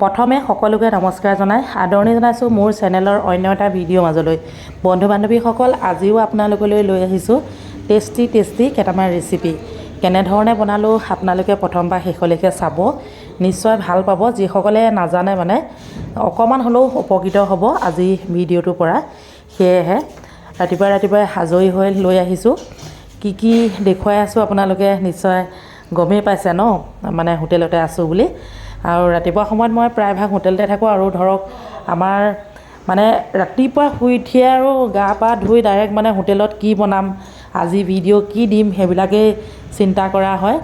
প্ৰথমে সকলোকে নমস্কাৰ জনাই আদৰণি জনাইছোঁ মোৰ চেনেলৰ অন্য এটা ভিডিঅ' মাজলৈ। বন্ধু বান্ধৱীসকল আজিও আপোনালোকলৈ লৈ আহিছোঁ টেষ্টি টেষ্টি কেইটামান ৰেচিপি কেনেধৰণে বনালোঁ আপোনালোকে প্ৰথমবাৰ শেষলৈকে চাব। নিশ্চয় ভাল পাব যিসকলে নাজানে মানে অকণমান হ'লেও উপকৃত হ'ব আজি ভিডিঅ'টোৰ পৰা। সেয়েহে ৰাতিপুৱাই ৰাতিপুৱাই আজৰি হৈ লৈ আহিছোঁ। কি কি দেখুৱাই আছোঁ আপোনালোকে নিশ্চয় গমেই পাইছে ন? মানে হোটেলতে আছোঁ বুলি। আৰু ৰাতিপুৱা সময়ত মই প্ৰায়ভাগ হোটেলতে থাকোঁ আৰু ধৰক আমাৰ মানে ৰাতিপুৱা শুই উঠিয়ে আৰু গা পা ধুই ডাইৰেক্ট মানে হোটেলত কি বনাম আজি ভিডিঅ' কি দিম সেইবিলাকেই চিন্তা কৰা হয়।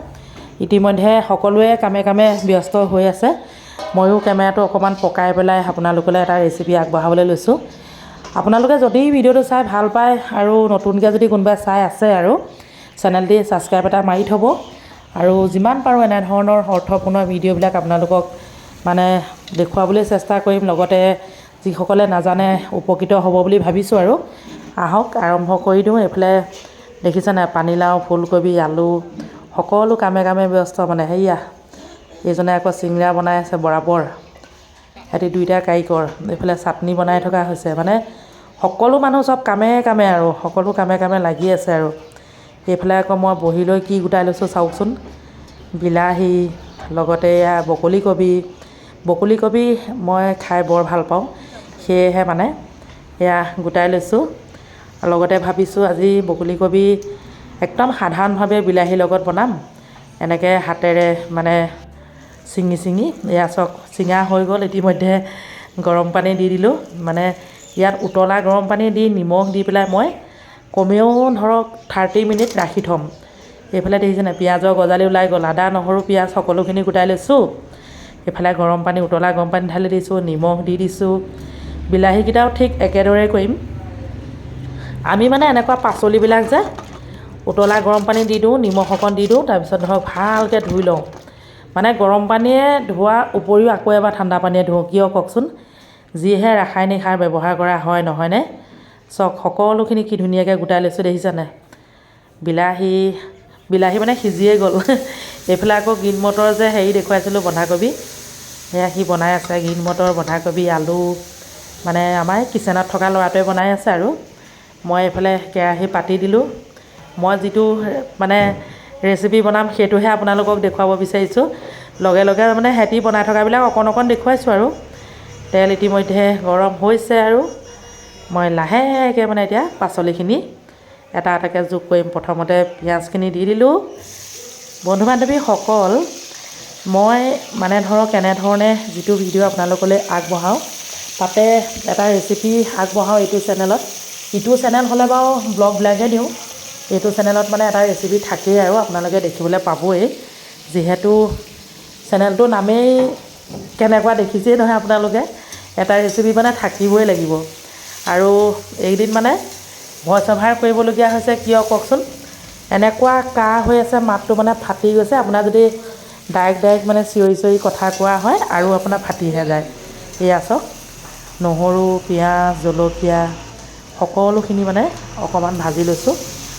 ইতিমধ্যে সকলোৱে কামে কামে ব্যস্ত হৈ আছে। ময়ো কেমেৰাটো অকণমান পকাই পেলাই আপোনালোকলৈ এটা ৰেচিপি আগবঢ়াবলৈ লৈছোঁ। আপোনালোকে যদি ভিডিঅ'টো চাই ভাল পায় আৰু নতুনকৈ যদি কোনোবাই চাই আছে আৰু চেনেলটি ছাবস্ক্ৰাইব এটা মাৰি থ'ব। আৰু যিমান পাৰোঁ এনেধৰণৰ অৰ্থপূৰ্ণ ভিডিঅ'বিলাক আপোনালোকক মানে দেখুৱাবলৈ চেষ্টা কৰিম। লগতে যিসকলে নাজানে উপকৃত হ'ব বুলি ভাবিছোঁ আৰু। আহক আৰম্ভ কৰি দিওঁ। এইফালে দেখিছে নাই? পানীলাও ফুলকবি আলু সকলো কামে কামে ব্যস্ত মানে। সেয়া এইজনে আকৌ চিংৰা বনাই আছে বৰাবৰ। সিহঁতি দুইটা কাৰিকৰ। এইফালে চাটনি বনাই থকা হৈছে। মানে সকলো মানুহ চব কামে কামে আৰু। সকলো কামে কামে লাগি আছে আৰু। এইফালে আকৌ মই বহি লৈ কি গোটাই লৈছোঁ চাওকচোন। বিলাহী লগতে এয়া বকলি কবি। বকলি কবি মই খাই বৰ ভাল পাওঁ। সেয়েহে মানে এয়া গোটাই লৈছোঁ। লগতে ভাবিছোঁ আজি বকলি কবি একদম সাধাৰণভাৱে বিলাহীৰ লগত বনাম। এনেকৈ হাতেৰে মানে ছিঙি ছিঙি এয়া চাওক ছিঙা হৈ গ'ল। ইতিমধ্যে গৰম পানী দি দিলোঁ। মানে ইয়াত উতলা গৰম পানী দি নিমখ দি পেলাই মই কমেও ধৰক থাৰ্টি মিনিট ৰাখি থ'ম। এইফালে দেখিছেনে পিঁয়াজৰ গজালি ওলাই গ'ল, আদা, নহৰু, পিঁয়াজ সকলোখিনি গোটাই লৈছোঁ। এইফালে গৰম পানী, উতলা গৰম পানী ঢালি দিছোঁ, নিমখ দি দিছোঁ। বিলাহীকেইটাও ঠিক একেদৰে কৰিম। আমি মানে এনেকুৱা পাচলিবিলাক যে উতলা গৰম পানী দি দিওঁ, নিমখ অকণ দি দিওঁ, তাৰপিছত ধৰক ভালকৈ ধুই লওঁ। মানে গৰম পানীয়ে ধোৱাৰ উপৰিও আকৌ এবাৰ ঠাণ্ডা পানীয়ে ধুওঁ। কিয় কওকচোন? যিহে ৰাসায়নিক সাৰ ব্যৱহাৰ কৰা হয়, নহয়নে? চাওক সকলোখিনি কি ধুনীয়াকৈ গোটাই লৈছোঁ দেখিছেনে বিলাহী বিলাহী মানে সিজিয়ে গ'ল। এইফালে আকৌ গ্ৰীণ মটৰ যে হেৰি দেখুৱাইছিলোঁ বন্ধাকবি। সেয়া সি বনাই আছে গ্ৰীণ মটৰ বন্ধাকবি আলু। মানে আমাৰ কিচেনত থকা ল'ৰাটোৱে বনাই আছে আৰু। মই এইফালে কেৰাহী পাতি দিলোঁ। মই যিটো মানে ৰেচিপি বনাম সেইটোহে আপোনালোকক দেখুৱাব বিচাৰিছোঁ। লগে লগে মানে সিহঁতি বনাই থকাবিলাক অকণ অকণ দেখুৱাইছোঁ আৰু। তেল ইতিমধ্যে গৰম হৈছে আৰু। মই লাহেকৈ মানে এতিয়া পাচলিখিনি এটা এটাকৈ যোগ কৰিম। প্ৰথমতে পিঁয়াজখিনি দি দিলোঁ। বন্ধু বান্ধৱীসকল মই মানে ধৰক এনেধৰণে যিটো ভিডিঅ' আপোনালোকলৈ আগবঢ়াওঁ তাতে এটা ৰেচিপি আগবঢ়াওঁ এইটো চেনেলত ইটো চেনেল হ'লে বাৰু ব্লগবিলাকহে দিওঁ। এইটো চেনেলত মানে এটা ৰেচিপি থাকেই আৰু আপোনালোকে দেখিবলৈ পাবই। যিহেতু চেনেলটোৰ নামেই কেনেকুৱা দেখিছেই নহয় আপোনালোকে এটা ৰেচিপি মানে থাকিবই লাগিব। আৰু এইকেইদিন মানে ভইচ অভাৰ কৰিবলগীয়া হৈছে কিয় কওকচোন? এনেকুৱা কাহ হৈ আছে মাতটো মানে ফাটি গৈছে। আপোনাৰ যদি ডাইৰেক্ট ডাইৰেক্ট মানে চিঞৰি চিঞৰি কথা কোৱা হয় আৰু আপোনাৰ ফাটিহে যায়। এয়া চাওক নহৰু পিঁয়াজ জলকীয়া সকলোখিনি মানে অকণমান ভাজি লৈছোঁ।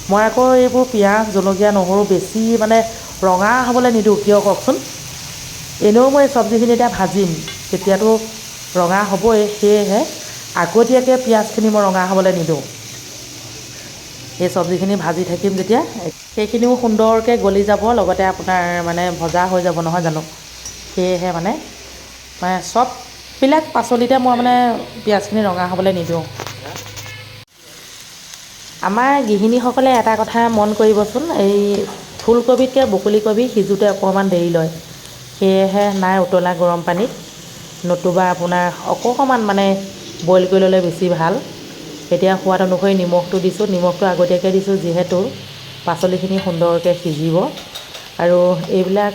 মই আকৌ এইবোৰ পিঁয়াজ জলকীয়া নহৰু বেছি মানে ৰঙা হ'বলৈ নিদিওঁ কিয় কওকচোন? এনেও মই চব্জিখিনি এতিয়া ভাজিম তেতিয়াতো ৰঙা হ'বই সেয়েহে আগতীয়াকৈ পিঁয়াজখিনি মই ৰঙা হ'বলৈ নিদিওঁ। এই চব্জিখিনি ভাজি থাকিম যেতিয়া। সেইখিনিও সুন্দৰকৈ গলি যাব লগতে আপোনাৰ মানে ভজা হৈ যাব নহয় জানো? সেয়েহে মানে মানে চববিলাক পাচলিতে মই মানে পিঁয়াজখিনি ৰঙা হ'বলৈ নিদিওঁ। আমাৰ গৃহিণীসকলে এটা কথা মন কৰিবচোন এই ফুলকবিতকৈ বকলি কবি সিজোতে অকণমান দেৰি লয়। সেয়েহে নাই উতলা গৰম পানীত। নতুবা আপোনাৰ অকণমান মানে বইল কৰি ল'লে বেছি ভালো। এতিয়া সোৱাদ অনুসৰি নিমখটো দিছোঁ। নিমখটো আগতীয়াকৈ দিছোঁ, যিহেতু পাচলিখিনি সুন্দৰকৈ সিজিব। আৰু এইবিলাক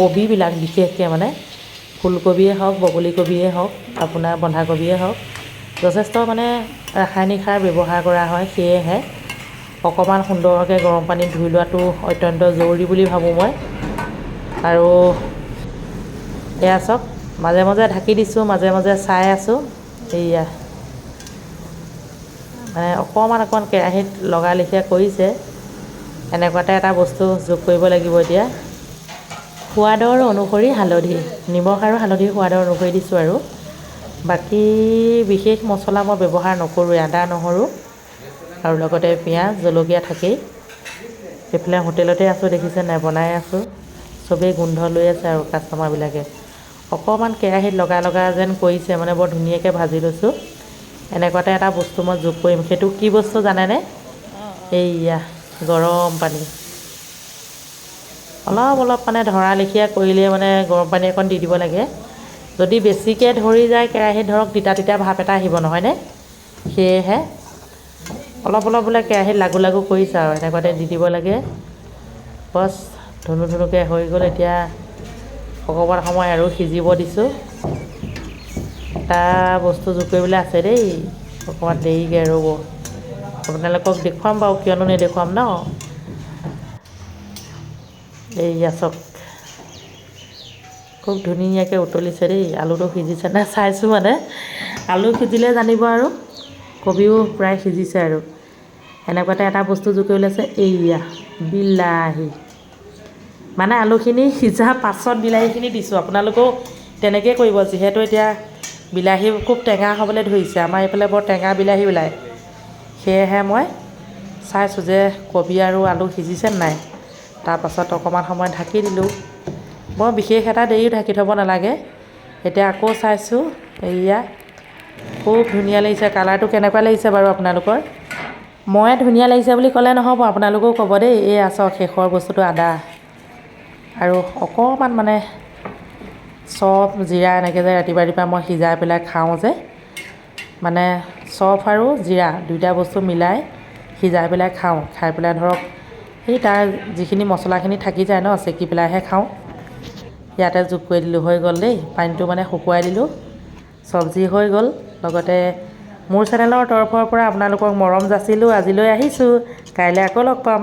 কবিবিলাক বিশেষকৈ মানে ফুলকবিয়ে হওক, বগলী কবিয়ে হওক, আপোনাৰ বন্ধাকবিয়ে হওক, যথেষ্ট মানে ৰাসায়নিক সাৰ ব্যৱহাৰ কৰা হয়, সেয়েহে অকণমান সুন্দৰকৈ গৰম পানীত ধুই লোৱাটো অত্যন্ত জৰুৰী বুলি ভাবোঁ মই। আৰু এয়া চাওক, মাজে মাজে ঢাকি দিছোঁ, মাজে মাজে চাই আছোঁ। এইয়া মানে অকণমান অকণমান কেৰাহীত লগা লেখীয়া কৰিছে। এনেকুৱাতে এটা বস্তু যোগ কৰিব লাগিব এতিয়া। সোৱাদৰ অনুসৰি হালধি নিমখ আৰু হালধিৰ সোৱাদৰ অনুসৰি দিছোঁ আৰু। বাকী বিশেষ মছলা মই ব্যৱহাৰ নকৰোঁৱে আদা নহৰু আৰু লগতে পিঁয়াজ জলকীয়া থাকেই। এইফালে হোটেলতে আছোঁ দেখিছে নাই বনাই আছোঁ। চবেই গোন্ধ লৈ আছে আৰু কাষ্টমাৰবিলাকে অকণমান কেৰাহীত লগা লগা যেন কৰিছে মানে বৰ ধুনীয়াকৈ ভাজি লৈছোঁ। এনেকুৱাতে এটা বস্তু মই যোগ কৰিম। সেইটো কি বস্তু জানেনে? এইয়া গৰম পানী। অলপ অলপ মানে ধৰা লেখীয়া কৰিলে মানে গৰম পানী অকণ দি দিব লাগে। যদি বেছিকৈ ধৰি যায় কেৰাহীত ধৰক তিতা তিতা ভাপ এটা আহিব নহয়নে সেয়েহে অলপ অলপ বোলে কেৰাহীত লাগু লাগু কৰিছে আৰু এনেকুৱাতে দি দিব লাগে। বছ ধুনু ধুনুকৈ হৈ গ'ল এতিয়া। অকণমান সময় আৰু সিজিব দিছোঁ। এটা বস্তু যোগ কৰিবলৈ আছে দেই। অকণমান দেৰিকৈ ৰ'ব। আপোনালোকক দেখুৱাম বাৰু, কিয়নো নেদেখুৱাম ন? এইয়া চাওক খুব ধুনীয়াকৈ উতলিছে দেই। আলুটো সিজিছে নে? চাইছোঁ মানে। আলু সিজিলে জানিব আৰু। কবিও প্ৰায় সিজিছে আৰু। এনেকুৱাতে এটা বস্তু যোগ কৰি লৈছে এইয়া, বিলাহী। মানে আলুখিনি সিজা পাছত বিলাহীখিনি দিছোঁ। আপোনালোকেও তেনেকৈ কৰিব যিহেতু এতিয়া বিলাহী খুব টেঙা হ'বলৈ ধৰিছে। আমাৰ এইফালে বৰ টেঙা বিলাহী ওলায়। সেয়েহে মই চাইছোঁ যে কবি আৰু আলু সিজিছে নাই। তাৰপাছত অকণমান সময় ঢাকি দিলোঁ। বৰ বিশেষ এটা দেৰিও ঢাকি থ'ব নালাগে। এতিয়া আকৌ চাইছোঁ এয়া খুব ধুনীয়া লাগিছে। কালাৰটো কেনেকুৱা লাগিছে বাৰু আপোনালোকৰ? মই ধুনীয়া লাগিছে বুলি ক'লে নহ'ব আপোনালোকেও ক'ব দেই এই আচক শেষৰ বস্তুটো আদা। আৰু অকণমান মানে চফ জিৰা এনেকৈ যে ৰাতিপুৱা ৰাতিপুৱা মই সিজাই পেলাই খাওঁ যে মানে চফ আৰু জিৰা দুইটা বস্তু মিলাই সিজাই পেলাই খাওঁ। খাই পেলাই ধৰক সেই তাৰ যিখিনি মছলাখিনি থাকি যায় ন চেকি পেলাইহে খাওঁ। ইয়াতে যোগ কৰি দিলোঁ হৈ গ'ল দেই। পানীটো মানে শুকুৱাই দিলোঁ। চব্জি হৈ গ'ল। লগতে মোৰ চেনেলৰ তৰফৰ পৰা আপোনালোকক মৰম যাচিলোঁ আজিলৈ আহিছোঁ। কাইলৈ আকৌ লগ পাম।